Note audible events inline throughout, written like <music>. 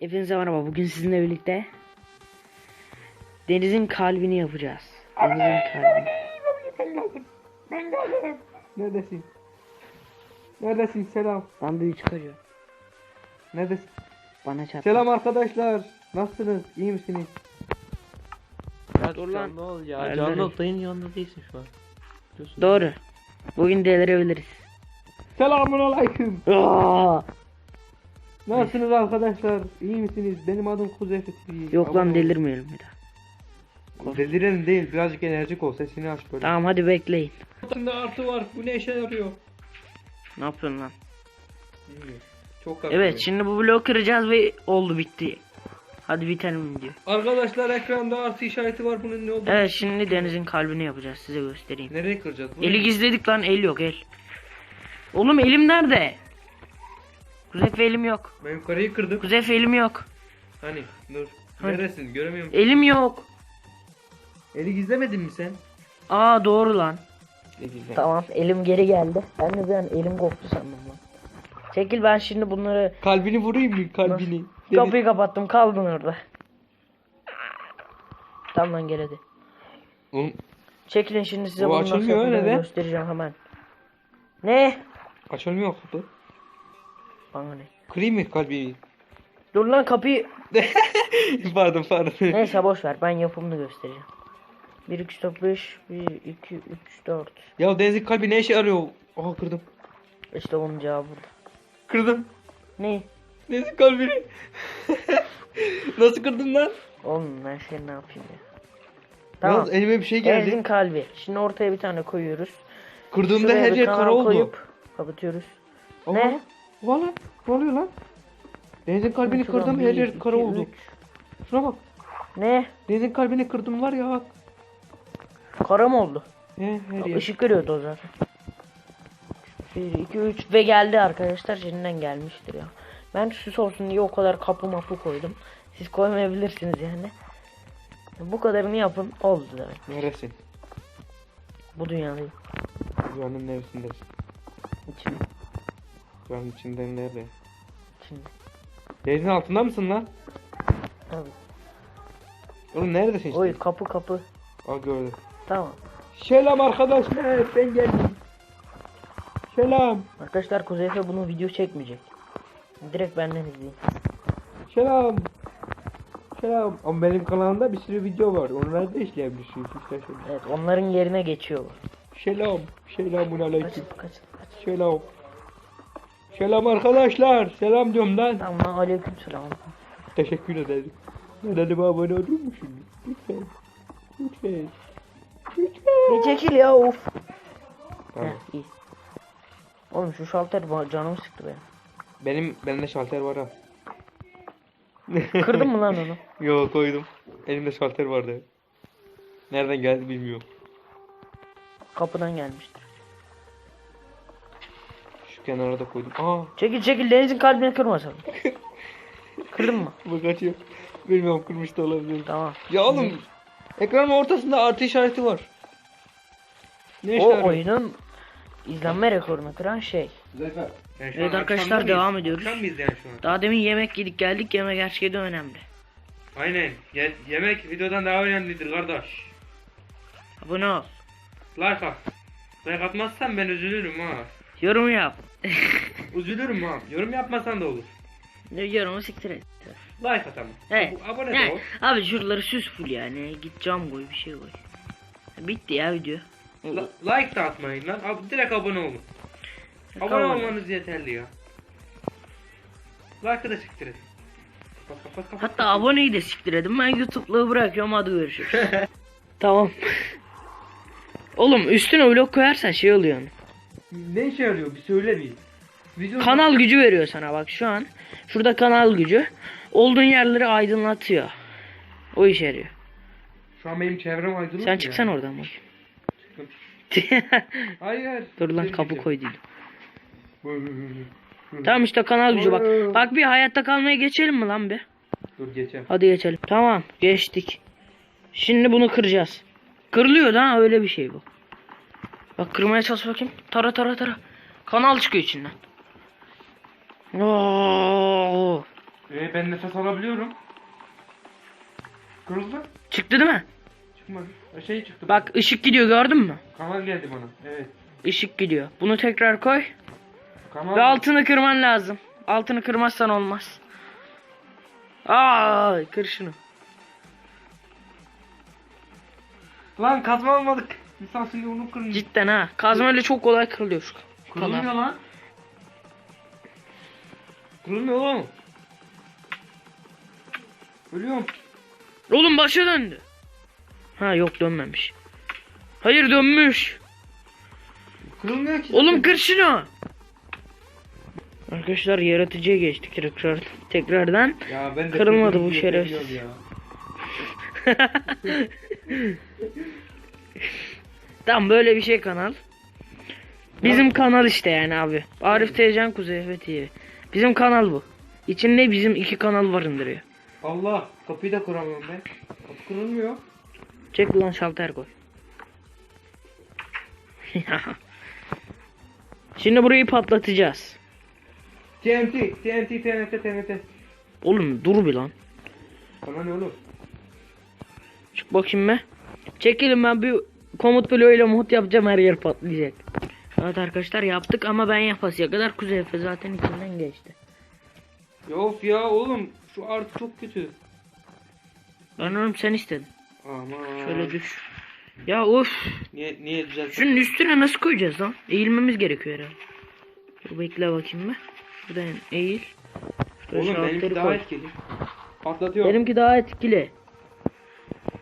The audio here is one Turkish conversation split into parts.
Hepinize merhaba. Bugün sizinle birlikte denizin kalbini yapacağız. Denizin kalbini. Neredesin? Neredesin? Selam. Ben büyü çıkarıyorum. Neredesin? Bana çarp. Selam arkadaşlar. Nasılsınız? İyi misiniz? Ya dur lan. Canlı ol ya. Canlı dayının yanında değilsin şu an. Biliyorsun. Doğru. Bugün delirebiliriz. Selamun aleyküm. Nasılsınız arkadaşlar? İyi misiniz? Benim adım Kuzey Fethi. Yok lan delirmeyelim bir daha. Delirelim değil. Birazcık enerjik ol. Sesini aç böyle. Tamam hadi bekleyin. Altında artı var. Bu ne işe yarıyor? Ne yapıyorsun lan? Çok Evet şimdi bu bloğu kıracağız ve oldu bitti. Hadi bitelim video. Arkadaşlar ekranda artı işareti var. Bunun ne olduğunu. Evet şimdi denizin kalbini yapacağız size göstereyim. Nereye kıracağız? bunu? Eli gizledik lan el yok el. Oğlum elim nerede? Kuzey elim yok. Ben yukarıyı kırdım. Kuzey elim yok. Hani dur. Hani? Neresin? Göremiyorum. Elim yok. Eli gizlemedin mi sen? Aa doğru lan. Ne gizlemedin? Tamam elim geri geldi. Ben de bir an elim koptu sandım lan. Çekil ben şimdi bunları Kalbini vurayım mı? Kalbini. kapıyı kapattım kaldın orada. Tamam lan gel hadi. Oğlum, Çekilin şimdi size Bu bunu nasıl neden? göstereceğim hemen. Ne? açılmıyor kapı. Bana ne? Kırayım mı kalbini? Dur lan kapıyı. <laughs> pardon pardon. Neyse boş ver ben yapımını göstereceğim. 1 2 3 4 5 1 2 3 4 ya Deniz'in kalbi ne işe yarıyor? Aha kırdım. İşte onun cevabı burada. Kırdım. Ne? Deniz'in kalbini. Nasıl kırdın lan? Oğlum ben şey ne yapayım ya. Tamam. Yalnız elime bir şey Denizin geldi. kalbi. Şimdi ortaya bir tane koyuyoruz. Kırdığımda Şuraya her bir yer kanal kara oldu. koyup kapatıyoruz. Aa, Ne? Valla ne oluyor lan? Deniz'in kalbini Şuradan kırdım her bir, yer iki, kara oldu. üç. Şuna bak. Ne? Deniz'in kalbini kırdım var ya bak. Kara mı oldu? He, her yer. Işık görüyordu o zaten. 1 2 3 ve geldi arkadaşlar. Şimdiden gelmiştir ya. Ben süs olsun diye o kadar kapı mapı koydum. Siz koymayabilirsiniz yani. Bu kadarını yapın oldu demek. Neresin? Bu dünyadayım. Dünyanın neresindesin? İçinde. Dünyanın içinde nerede? içinde. Denizin altında mısın lan? Evet. Oğlum neredesin işte? Oy kapı kapı. Aa gördüm. Tamam. Selam arkadaşlar ben geldim. Selam. Arkadaşlar Kuzey Efe bunu video çekmeyecek. Direkt benden izleyin. Selam. Selam. Ama benim kanalımda bir sürü video var. Onları da işleyebilirsiniz isterseniz. Evet onların yerine geçiyor. Selam. Selamun aleyküm. kaç kaç. Selam. Selam arkadaşlar. Selam diyorum lan. Tamam aleyküm selam. Teşekkür ederim. Kanalıma abone olur musunuz? Lütfen. Lütfen. Lütfen. Bir çekil ya of. Tamam. Heh, iyi. Oğlum şu şalter ba- canımı sıktı benim. Benim bende şalter var ha. Kırdın mı lan onu? <laughs> Yo koydum. Elimde şalter vardı. Nereden geldi bilmiyorum. Kapıdan gelmiştir. Kenara da koydum. Aa Çekil çekil denizin kalbini kırmasın. <laughs> Kırdın mı? bu kaçıyor. Bilmiyorum kırmış da olabilir. Tamam. Ya oğlum ekranın ortasında artı işareti var. Ne O yarıyor? oyunun izlenme rekorunu kıran şey. Yani şu Evet arkadaşlar, akşamda mıyız? devam ediyoruz. Akşam mıyız yani şu an? Daha demin yemek yedik geldik yemek gerçekten önemli. Aynen. Ye- yemek videodan daha önemlidir kardeş. Abone ol. Like at. Like atmazsan ben üzülürüm ha. Yorum yap. <laughs> Üzülürüm ha. Yorum yapmasan da olur. Ne yorumu siktir et. Like at ama. Evet. Ab- Abone Yani, ol. abi şuraları süs full yani. Git cam koy bir şey koy. Bitti ya video. La- like da atmayın lan. Ab- direkt abone olun. Abone Tamam. olmanız yeterli ya. Like'ı da siktir et. Kapat kapat kapat. Hatta aboneyi de siktir edin. Ben YouTube'lığı bırakıyorum hadi görüşürüz. <laughs> tamam. Oğlum üstüne vlog koyarsan şey oluyor. Ne işe yarıyor? Bir söyle bir. Video Kanal gücü veriyor sana bak şu an. Şurada kanal gücü. Olduğun yerleri aydınlatıyor. O işe yarıyor. Şu an benim çevrem aydınlık Sen çıksan oradan bak. <laughs> Hayır. Dur lan kapı koy dedim. Tamam işte kanal gücü bak. Bak bir hayatta kalmaya geçelim mi lan bir? Dur geçelim. Hadi geçelim. Tamam geçtik. Şimdi bunu kıracağız. Kırılıyor da öyle bir şey bu. Bak kırmaya çalış bakayım. Tara tara tara. Kanal çıkıyor içinden. Oo. Ee, ben nefes alabiliyorum. Kırıldı. Çıktı değil mi? Çıkmadı. Şey çıktı. Bak ışık gidiyor gördün mü? Kanal geldi bana. Evet. Işık gidiyor. Bunu tekrar koy. Kanal. Ve altını kırman lazım. Altını kırmazsan olmaz. Aa, kır şunu. Lan kazma almadık. Şimdi onu kırıyor. Cidden ha. Kazmayla çok kolay kırılıyor şu Kırılmıyor kanal. lan. Kırılmıyor oğlum. Ölüyorum. Oğlum başa döndü. Ha yok dönmemiş. Hayır dönmüş. Kırılmıyor ki. Oğlum kır şunu. Arkadaşlar yaratıcıya geçtik tekrar tekrardan. Ya ben de Kırılmadı bu şerefsiz. <laughs> Tamam böyle bir şey kanal. Bizim kanal işte yani abi. Arif Teycan Kuzey TV. Bizim kanal bu. İçinde bizim iki kanal barındırıyor. Allah kapıyı da kıramıyorum ben. Kapı kırılmıyor. Çek ulan şalter koy. <laughs> Şimdi burayı patlatacağız. TNT, TNT, TNT, TNT. Oğlum dur bir lan. Bana ne oğlum? Çık bakayım be. Çekilin ben bir komut bloğuyla mod yapacağım her yer patlayacak. Evet arkadaşlar yaptık ama ben yapasıya kadar Kuzey Efe zaten içinden geçti. Ya of ya oğlum şu artı çok kötü. Lan oğlum sen istedin. Aman. Şöyle düş. Ya of. Niye niye düzelttin? Şunun üstüne nasıl koyacağız lan? Eğilmemiz gerekiyor herhalde. Dur bekle bakayım be. Buradan eğil. Şuraya Oğlum benimki daha koy. etkili. Patlatıyorum. Benimki daha etkili.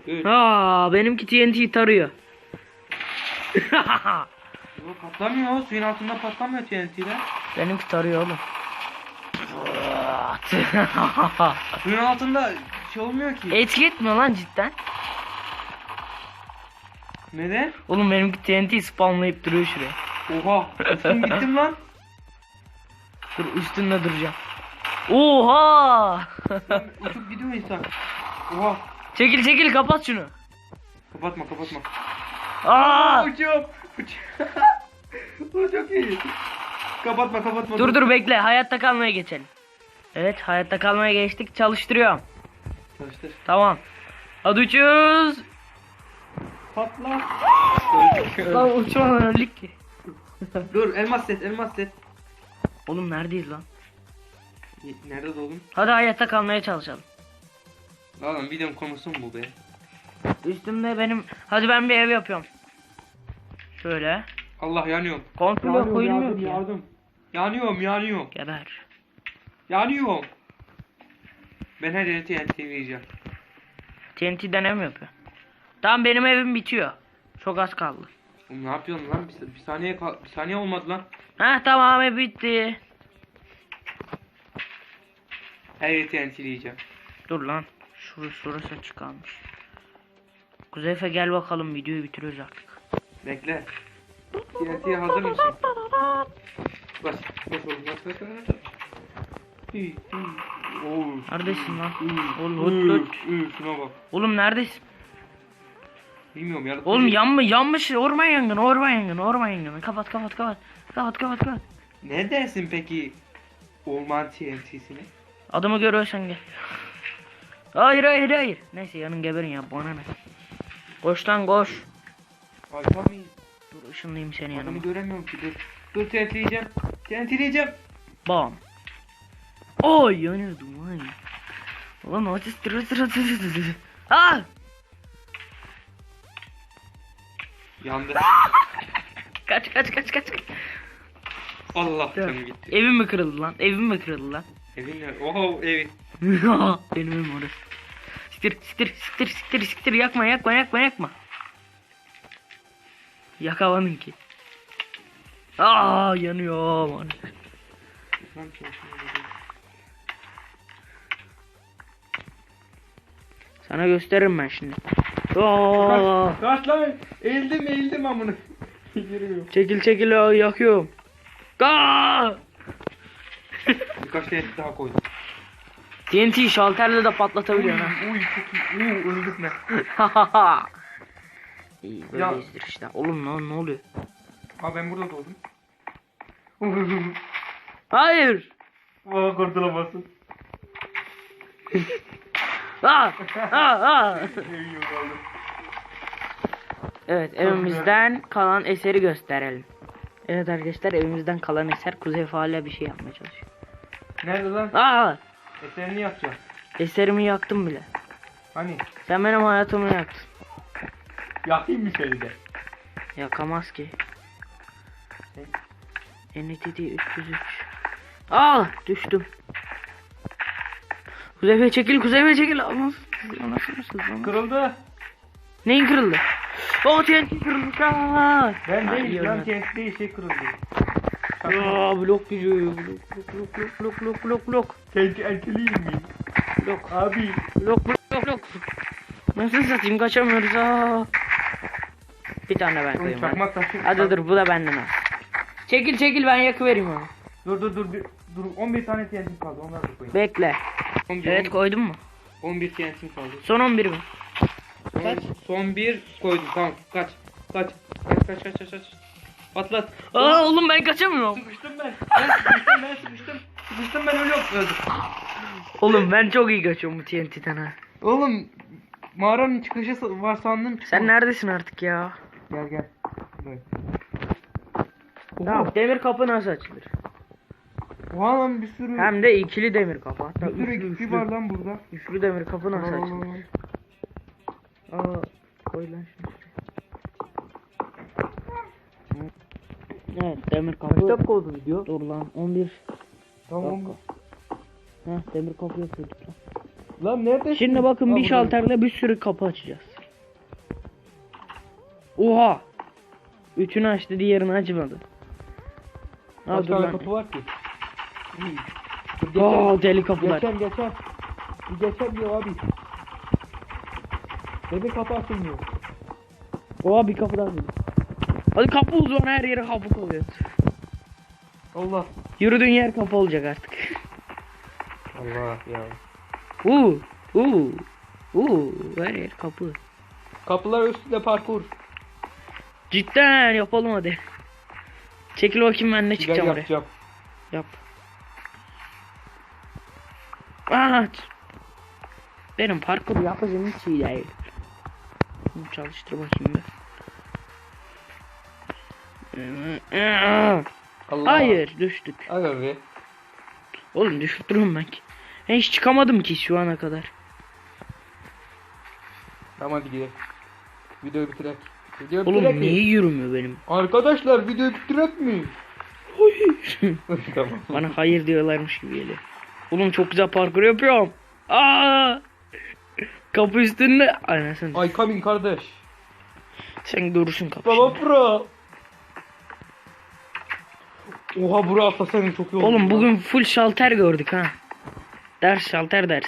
Üç. Ha, benimki TNT tarıyor. <laughs> Yok patlamıyor. Suyun altında patlamıyor TNT'ler. benimki tarıyor oğlum. <laughs> Suyun altında şey olmuyor ki. Etki etmiyor lan cidden. Neden? Oğlum benimki TNT spamlayıp duruyor şuraya. Oha. Üstüm <laughs> gittim lan. Dur üstünde duracağım. Oha! Uçup gidiyor insan. Oha. çekil çekil kapat şunu. Kapatma kapatma. Aa! Uçuyorum. Uçuyorum. <laughs> Çok iyi. Kapatma kapatma. Dur dur bekle hayatta kalmaya geçelim. Evet hayatta kalmaya geçtik çalıştırıyorum. Çalıştır. Tamam. Hadi uçuyoruz. Patla. Lan uçmadan öldük ki. <laughs> Dur elmas set elmas set. Oğlum neredeyiz lan? Nerede doğdun? Hadi hayatta kalmaya çalışalım. Lan videonun konusu mu bu be? Üstümde benim... Hadi ben bir ev yapıyorum. Şöyle. Allah yanıyorum. Komple koyulmuyor ki. yardım. Yanıyorum yanıyorum. Geber. Yanıyorum. Ben her yere TNT vereceğim. TNT deneme yapıyor. Tamam benim evim bitiyor. Çok az kaldı. Oğlum ne yapıyorsun lan? Bir, bir saniye kal- bir saniye olmadı lan. Heh tamam ev bitti. Her yere TNT vereceğim. Dur lan. Şurası şurası açık kalmış. Kuzey Efe gel bakalım videoyu bitiriyoruz artık. Bekle. TNT'ye hazır mısın? Bas. Bas oğlum bas bas bas. Neredesin lan? Oğlum, hut, hut. Şuna bak. Oğlum neredesin? Bilmiyorum yaratıcı. Oğlum yanma yanmış orman yangını orman yangını orman yangını. Kapat kapat kapat. Kapat kapat kapat. Ne dersin peki? Orman TNT'sine. Adamı görüyorsan gel. Hayır hayır hayır. Neyse yanın geberin ya bana ne. Koş lan koş. Alfa mıyız? Dur ışınlayayım seni Adamı yanıma. göremiyorum ki dur. Dur TNT'leyeceğim. TNT'leyeceğim. Bam. Oy yanıyordum ay. Ulan ses tırı tırı tırı tırı. Ah! Yandı. Kaç kaç kaç kaç. kaç. Allah canım gitti. Evim mi kırıldı lan? Evim mi kırıldı lan? Evin nerede? Oho evi. <laughs> Benim evim orası. Siktir siktir siktir siktir siktir yakma yakma yakma yakma. Yakaladın ki. Aa yanıyor aman. Sana gösteririm ben şimdi. Aa, Kaç, kaç lan. Eğildim eğildim amına. Çekil çekil yakıyorum. Aa! Birkaç TNT daha koydum. TNT şalterle de patlatabiliyorsun ha. Uy çok iyi. Uy öldük ne? <laughs> İyi böyleyizdir işte. Oğlum lan ne oluyor? Ha ben burada doğdum. <laughs> Hayır. Aa kurtulamazsın. <laughs> Aa! Aa! Aa! Evet evimizden kalan eseri gösterelim. Evet arkadaşlar evimizden kalan eser Kuzey hala bir şey yapmaya çalışıyor. Nerede lan? Aa! Eserini yapacağım. Eserimi yaktım bile. Hani? Sen benim hayatımı yaktın. Yakayım mı seni de? Yakamaz ki. NTT 303. Aa düştüm. Kuzeyfe çekil kuzeyfe çekil. Satayım. Kırıldı. Neyin kırıldı? O TNT kırılmış. Aa! Ben değil. Lan TNT şey kırıldı. Aa blok gücü. Blok blok blok blok blok blok blok. TNT erteleyeyim mi? Blok Abi. blok blok blok. Nasıl satayım kaçamıyoruz aa. Bir tane ben koyayım. çakmak taşı. Hadi dur bu da benden al. Çekil çekil ben yakıvereyim onu. Dur dur dur. bir- Dur 11 tane TNT kaldı. Onları da koyayım. Bekle. 11, Evet koydun mu? 11 TNT kaldı. Son 11 mi? Kaç? Son bir koydum tamam kaç. Kaç. Kaç kaç kaç kaç kaç. Atlat. Aa oğlum ben kaçamıyorum. Sıkıştım ben. Ben sıkıştım ben sıkıştım. Sıkıştım ben ölüyorum. Öldüm. Oğlum ben çok iyi kaçıyorum bu TNT'den ha. Oğlum mağaranın çıkışı var sandım. Sen neredesin artık ya? Gel gel. Buraya. Tamam demir kapı nasıl açılır? Oha lan bir sürü. Hem de ikili demir kapı. Hatta bir sürü üçlü, üçlü, var lan burada. üçlü demir kapı nasıl açılır? Aa koy lan şunu. Evet demir kapı. Kaç dakika oldu video? Dur lan 11 Tamam. dakika. Heh demir kapı yapıyorduk lan. Lan nerede? Şimdi bakın bir şalterle bir sürü kapı açacağız. Oha! Üçünü açtı diğerini açmadı. Aa Kaç dur tane lan. kapı var ki? Geçer. Aa deli kapılar. Geçer geçer. Bir geçer diyor abi. Bebe kapı açılmıyor. Oha bir kapı daha buldum. Hadi kapı uzun her yere kapı koyuyoruz. Allah. Yürüdüğün yer kapı olacak artık. Allah ya. Uuu. Uuu. Uuu. Her yer kapı. Kapılar üstünde parkur. Cidden yapalım hadi. Çekil bakayım ben ne Gel çıkacağım oraya. yapacağım. Yap. Aa, benim parkur yapacağım hiç iyi değil. Bunu çalıştır bakayım bir. Allah. Hayır düştük. Aga be. Oğlum düşürtürüm ben ki. Ben hiç çıkamadım ki şu ana kadar. Tamam hadi gidelim. Videoyu bitirek. Videoyu Oğlum bitirek mi? niye yürümüyor benim? Arkadaşlar videoyu bitirek mi? <laughs> tamam. Bana hayır diyorlarmış gibi geliyor. Oğlum çok güzel parkur yapıyorum. Aa! Kapı üstünde. Anasını. Ay coming kardeş. Sen durursun kapı. Baba pro. Oha bura atlasaydın çok iyi olurdu. Oğlum bugün full şalter gördük ha. Ders şalter ders.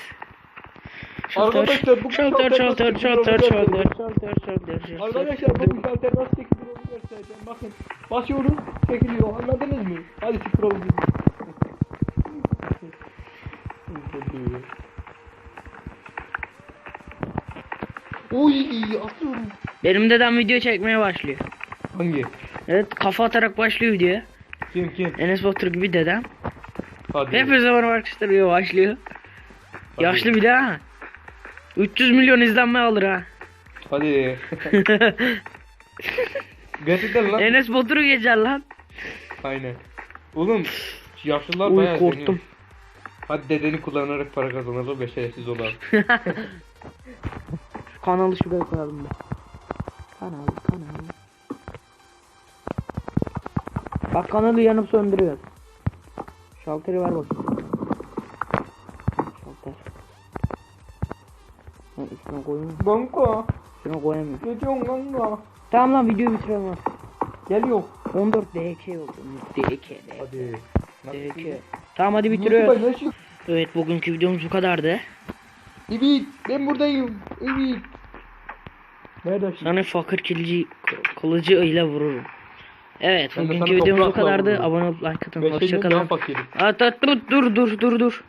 Şalter, Arkadaşlar bugün şalter, şalter, şalter, şalter, şalter, şalter, şalter. Arkadaşlar bugün şalter nasıl çekilir onu göstereceğim. Bakın basıyoruz çekiliyor anladınız mı? Hadi scroll Uy atıyorum. Benim dedem video çekmeye başlıyor. Hangi? Evet kafa atarak başlıyor videoya. Kim kim? Enes Batur gibi dedem. Hadi. Hep zaman arkadaşlar video başlıyor. Hadi. Yaşlı bir de ha. 300 milyon izlenme alır ha. Hadi. <laughs> Gerçekten lan. Enes Batur'u geçer lan. Aynen. Oğlum yaşlılar Uy bayağı korktum. izleniyor. Hadi dedeni kullanarak para kazanalım ve şerefsiz olalım. <laughs> Kanalı şuraya koyalım be. Kanal, kanal. Bak kanalı yanıp söndürüyor. Şalteri ver bakayım. Şalter. Ben üstüne koyayım. Banka. Üstüne koyamıyorum. Ne diyorsun kanka? Tamam lan videoyu bitirelim artık. Geliyor. 14 DK oldu. DK, Hadi. DK. Tamam hadi bitiriyoruz. Evet bugünkü videomuz bu kadardı. Evet ben buradayım. Evet. Nerede? Sana fakir kılıcı, kılıcı ile vururum. Evet bugünkü videomuz bu kadardı. Abone olup like atın. Hoşçakalın. dur dur dur dur dur.